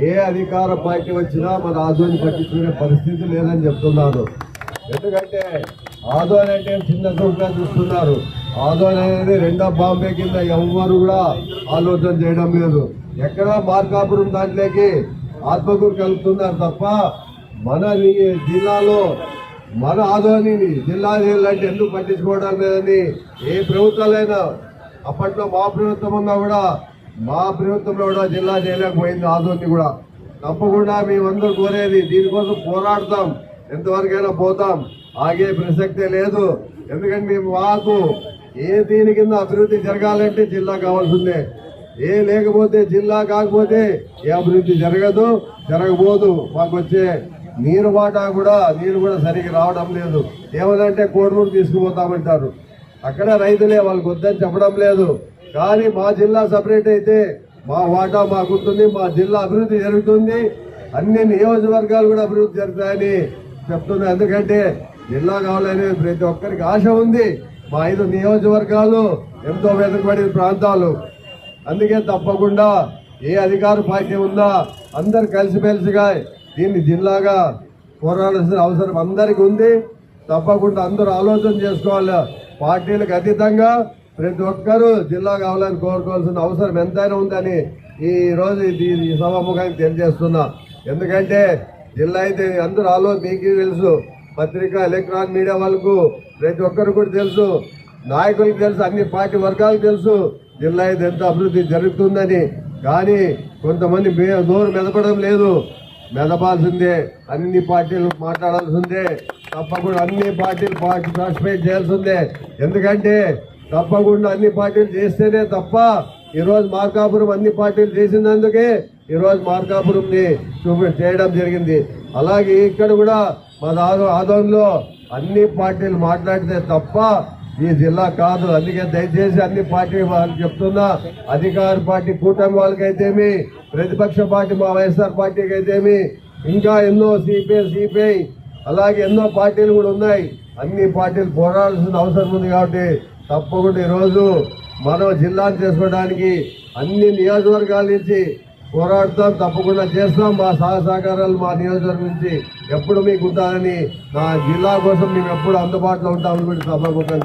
ఏ అధికార పార్టీ వచ్చినా మన ఆదోని పట్టించుకునే పరిస్థితి లేదని చెప్తున్నారు. ఎందుకంటే ఆదోని అంటే చిన్న చూపుగా చూస్తున్నారు. ఆదోని అనేది రెండో బాంబే కింద ఎవరు కూడా ఆలోచన చేయడం లేదు. ఎక్కడ మార్కాపురం దాంట్లోకి ఆత్మకూరు కలుపుతున్నారు తప్ప మన జిల్లాలో మన ఆదోనిని జిల్లా అంటే ఎందుకు పట్టించుకోవడం లేదని ఏ ప్రభుత్వాలైనా అప్పట్లో మా ప్రభుత్వం ఉన్నా కూడా మా ప్రభుత్వంలో కూడా జిల్లా చేయలేకపోయింది ఆదోని కూడా. తప్పకుండా మేమందరూ కోరేది దీనికోసం పోరాడతాం. ఎంతవరకైనా పోతాం. ఆగే ప్రసక్తే లేదు. ఎందుకంటే మేము మాకు ఏ దీని కింద అభివృద్ధి జరగాలంటే జిల్లా కావాల్సిందే. ఏ లేకపోతే జిల్లా కాకపోతే ఏ అభివృద్ధి జరగదు జరగబోదు. మాకు వచ్చే నీరు బాటా కూడా నీరు కూడా సరిగ్గా రావడం లేదు. ఏమనంటే కోడూరు తీసుకుపోతామంటారు. అక్కడ రైతులే వాళ్ళకి వద్దని చెప్పడం లేదు. కానీ మా జిల్లా సపరేట్ అయితే మా వాటా మాకుంటుంది మా జిల్లా అభివృద్ధి జరుగుతుంది. అన్ని నియోజకవర్గాలు కూడా అభివృద్ధి జరుగుతాయని చెప్తుంది ఎందుకంటే జిల్లా కావాలని ప్రతి ఒక్కరికి ఆశ ఉంది. మా ఐదు నియోజకవర్గాలు ఎంతో వెనుకబడిన ప్రాంతాలు. అందుకే తప్పకుండా ఏ అధికార పార్టీ ఉందా అందరు కలిసిమెలిసిగా దీన్ని జిల్లాగా పోరాడాల్సిన అవసరం అందరికీ ఉంది. తప్పకుండా అందరూ ఆలోచన చేసుకోవాలి. పార్టీలకు అతీతంగా ప్రతి ఒక్కరూ జిల్లా కావాలని కోరుకోవాల్సిన అవసరం ఎంతైనా ఉందని ఈ రోజు ఈ సభాముఖానికి తెలియజేస్తున్నా. ఎందుకంటే జిల్లా అయితే అందరూ ఆలో మీకు తెలుసు. పత్రిక ఎలక్ట్రానిక్ మీడియా వాళ్ళకు ప్రతి ఒక్కరు కూడా తెలుసు. నాయకులకు తెలుసు అన్ని పార్టీ వర్గాలకు తెలుసు. జిల్లా అయితే ఎంత అభివృద్ధి జరుగుతుందని. కానీ కొంతమంది నోరు మెదపడం లేదు. మెదపాల్సిందే అన్ని పార్టీలు మాట్లాడాల్సిందే. తప్పకుండా అన్ని పార్టీలు పార్టీ పార్టిసిపేట్ చేయాల్సిందే. ఎందుకంటే తప్పకుండా అన్ని పార్టీలు చేస్తేనే తప్ప ఈరోజు మార్కాపురం అన్ని పార్టీలు చేసినందుకే ఈరోజు మార్కాపురంని చూపి చేయడం జరిగింది. అలాగే ఇక్కడ కూడా మా ఆదో ఆదోన్లో అన్ని పార్టీలు మాట్లాడితే తప్ప ఈ జిల్లా కాదు. అందుకే దయచేసి అన్ని పార్టీ వాళ్ళు చెప్తున్నా. అధికార పార్టీ కూటమి వాళ్ళకైతేమి ప్రతిపక్ష పార్టీ మా వైఎస్ఆర్ పార్టీకి అయితేమి ఇంకా ఎన్నో సిపిఐ సిపిఐ అలాగే ఎన్నో పార్టీలు కూడా ఉన్నాయి. అన్ని పార్టీలు పోరాడాల్సిన అవసరం ఉంది కాబట్టి తప్పకుండా ఈరోజు మనం జిల్లాను చేసుకోవడానికి అన్ని నియోజకవర్గాల నుంచి పోరాడతాం తప్పకుండా చేస్తాం. మా సహ సహకారాలు మా నియోజకవర్గం నుంచి ఎప్పుడు మీకు ఉంటారని నా జిల్లా కోసం మేము ఎప్పుడు అందుబాటులో ఉంటామని కూడా సభాముఖం